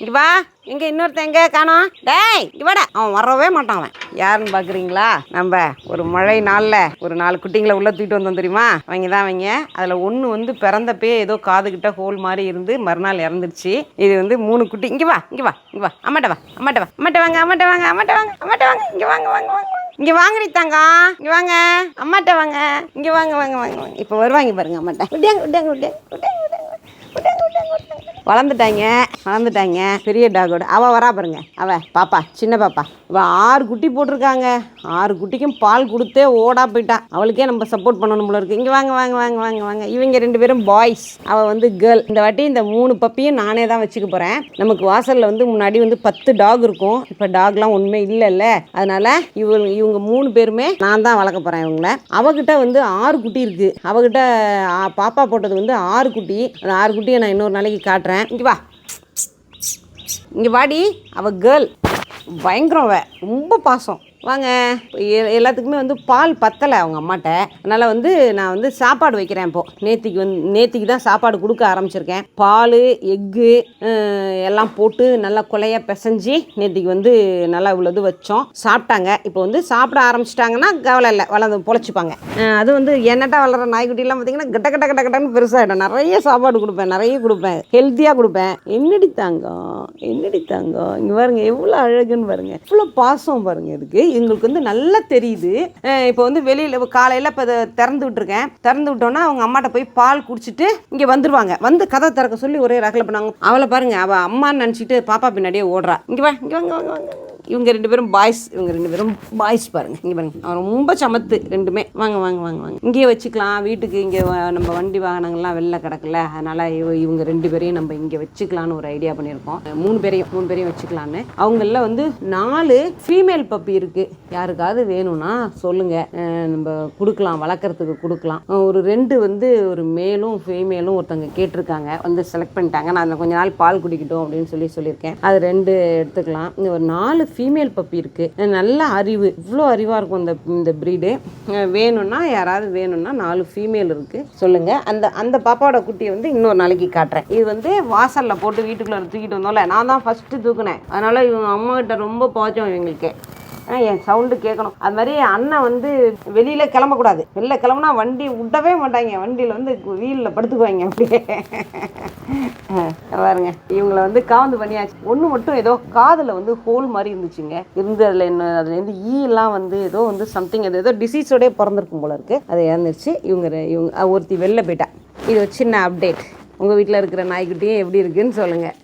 இங்கே வா. இங்கே இன்னொருத்தன் எங்கே காணோம். டேய் இவட அவன் வரவே மாட்டான் அவன். யாருன்னு பார்க்குறீங்களா நம்ம ஒரு மழை நாளில் ஒரு நாலு குட்டிங்களை உள்ளே தூக்கிட்டு வந்தோம் தெரியுமா? அவங்க தான் அவங்க. அதில் ஒன்று வந்து பிறந்தப்பே ஏதோ காது கிட்ட ஹோல் மாதிரி இருந்து மறுநாள் இறந்துருச்சு. இது வந்து மூணு குட்டி. இங்கே வா இங்கே வா இங்க வா. அம்மாட்ட வா அம்மாட்ட வா. அம்மாட்ட வாங்க அம்மாட்ட வாங்க அம்மாட்ட வாங்க அம்மாட்ட வாங்க. இங்கே வாங்க வாங்க வாங்க இங்க வாங்குறி தாங்க இங்க வாங்க. அம்மாட்ட வாங்க. இங்க வாங்க வாங்க வாங்க வாங்க. இப்ப வருவாங்க பாருங்க அம்மாட்ட. விட்டாங்க விட்டாங்க விட்டாங்க விட்டாங்க வளர்ந்துட்டாங்க வளர்ந்துட்டாங்க. பெரிய டாகோட அவ வரா பாருங்க. அவ பாப்பா சின்ன பாப்பா. அவ ஆறு குட்டி போட்டிருக்காங்க. ஆறு குட்டிக்கும் பால் கொடுத்தே ஓடா போயிட்டா. அவளுக்கே நம்ம சப்போர்ட் பண்ணணும் போல இருக்கு. இங்க வாங்க வாங்க வாங்க வாங்க வாங்க. இவங்க ரெண்டு பேரும் பாய்ஸ் அவ வந்து கேர்ள் இந்த வாட்டி இந்த மூணு பப்பியும் நானே தான் வச்சுக்க போறேன். நமக்கு வாசல்ல வந்து முன்னாடி வந்து பத்து டாக் இருக்கும். இப்போ டாக்லாம் ஒண்ணுமே இல்லைல்ல. அதனால இவங்க இவங்க மூணு பேருமே நான் தான் வளர்க்க போறேன் இவங்கள. அவகிட்ட வந்து ஆறு குட்டி இருக்கு. அவகிட்ட பாப்பா போட்டது வந்து ஆறு குட்டி. அந்த ஆறு குட்டியை நான் இன்னொரு நாளைக்கு காட்டுறேன். இங்கே வா. இங்கே வாடி. அவ கேர்ள் பயங்கரம் அவள் ரொம்ப பாசம். வாங்க. எ- எல்லாத்துக்குமே வந்து பால் பத்தலை அவங்க அம்மாட்ட. அதனால் வந்து நான் வந்து சாப்பாடு வைக்கிறேன் இப்போது நேத்திக்கு வந்து நேத்திக்கு தான் சாப்பாடு கொடுக்க ஆரம்பிச்சிருக்கேன். பால் எக்கு எல்லாம் போட்டு நல்லா கொலையாக பிசைஞ்சு நேத்திக்கு வந்து நல்லா இவ்வளோது வச்சோம். சாப்பிட்டாங்க. இப்போ வந்து சாப்பிட ஆரம்பிச்சிட்டாங்கன்னா கவலை இல்லை. வளர்ந்து பொழைச்சிப்பாங்க. அது வந்து என்னட்டா வளர்கிற நாய்க்குட்டிலாம் பார்த்தீங்கன்னா கட்ட கட்ட கட்ட கட்டன்னு பெருசாகிடும் நிறைய சாப்பாடு கொடுப்பேன். நிறைய கொடுப்பேன். ஹெல்த்தியாக கொடுப்பேன். என்னடி தாங்கம்? என்னடி தாங்கம்? இங்கே பாருங்க எவ்வளோ அழகுன்னு பாருங்க. இவ்வளோ பாசம் பாருங்க இதுக்கு. எங்களுக்கு வந்து நல்லா தெரியுது. இப்போ வந்து வெளியில் காலையில் இப்போ திறந்து விட்டுருக்கேன். திறந்து விட்டோன்னா அவங்க அம்மாட்ட போய் பால் குடிச்சிட்டு இங்கே வந்துடுவாங்க வந்து கதை திறக்க சொல்லி ஒரே ரகலை பண்ணாங்க. அவளை பாருங்க அவள் அம்மான்னு நினச்சிட்டு பாப்பா பின்னாடியே ஓடுறா. இங்கே வா இங்கே வாங்க வாங்க வாங்க இவங்க ரெண்டு பேரும் பாய்ஸ் இவங்க ரெண்டு பேரும் பாய்ஸ் பாருங்க. இங்கே பாருங்க. அவன் ரொம்ப சமத்து ரெண்டுமே. வாங்க வாங்க வாங்க வாங்க. இங்கேயே வச்சுக்கலாம். வீட்டுக்கு இங்கே நம்ம வண்டி வாகனங்கள்லாம் வெளில கிடக்குல. அதனால இவங்க ரெண்டு பேரையும் நம்ம இங்கே வச்சுக்கலான்னு ஒரு ஐடியா பண்ணியிருக்கோம். மூணு பேரையும் மூணு பேரையும் வச்சுக்கலான்னு அவங்களில் வந்து நாலு ஃபீமேல் பப்பி இருக்கு. யாருக்காவது வேணும்னா சொல்லுங்க. நம்ம கொடுக்கலாம் வளர்க்குறதுக்கு கொடுக்கலாம். ஒரு ரெண்டு வந்து ஒரு மேலும் ஃபீமேலும் ஒருத்தவங்க கேட்டிருக்காங்க. வந்து செலக்ட் பண்ணிட்டாங்க. நான் அதில் கொஞ்ச நாள் பால் குடிக்கட்டும் அப்படின்னு சொல்லி சொல்லியிருக்கேன். அது ரெண்டு எடுத்துக்கலாம். ஒரு நாலு ஃபீமேல் பப்பி இருக்குது நல்ல அறிவு. இவ்வளோ அறிவாக இருக்கும் இந்த இந்த ப்ரீடு வேணும்னா யாராவது வேணும்னா நாலு ஃபீமேல் இருக்குது சொல்லுங்கள் அந்த அந்த பாப்பாவோட குட்டியை வந்து இன்னொரு நாளைக்கு காட்டுறேன். இது வந்து வாசலில் போட்டு வீட்டுக்குள்ள தூக்கிட்டு வந்தோம்ல நான் தான் ஃபஸ்ட்டு தூக்குனேன். அதனால் இவங்க அம்மாக்கிட்ட ரொம்ப பாச்சம் இவங்களுக்கு. என் சவுண்டு கேட்கணும் அது மாதிரி அண்ணன் வந்து வெளியில் கிளம்பக்கூடாது. வெளில கிளம்புனா வண்டி விடவே மாட்டாங்க. வண்டியில் வந்து வீலில் படுத்துக்குவாங்க அப்படியே. பாருங்க. இவங்களை வந்து காந்து பண்ணியாச்சு. ஒன்று மட்டும் ஏதோ காதில் வந்து ஹோல் மாதிரி இருந்துச்சுங்க. இருந்து அதில் என்ன அதுலேருந்து ஈலாம் e வந்து ஏதோ வந்து சம்திங் அது ஏதோ டிசீஸோடய பிறந்திருக்கும் போல இருக்குது அது இறந்துருச்சு இவங்க இவங்க ஒருத்தி வெளில போயிட்டா. இது ஒரு சின்ன அப்டேட் உங்கள் வீட்டில் இருக்கிற நாய்க்குட்டியும் எப்படி இருக்குன்னு சொல்லுங்கள்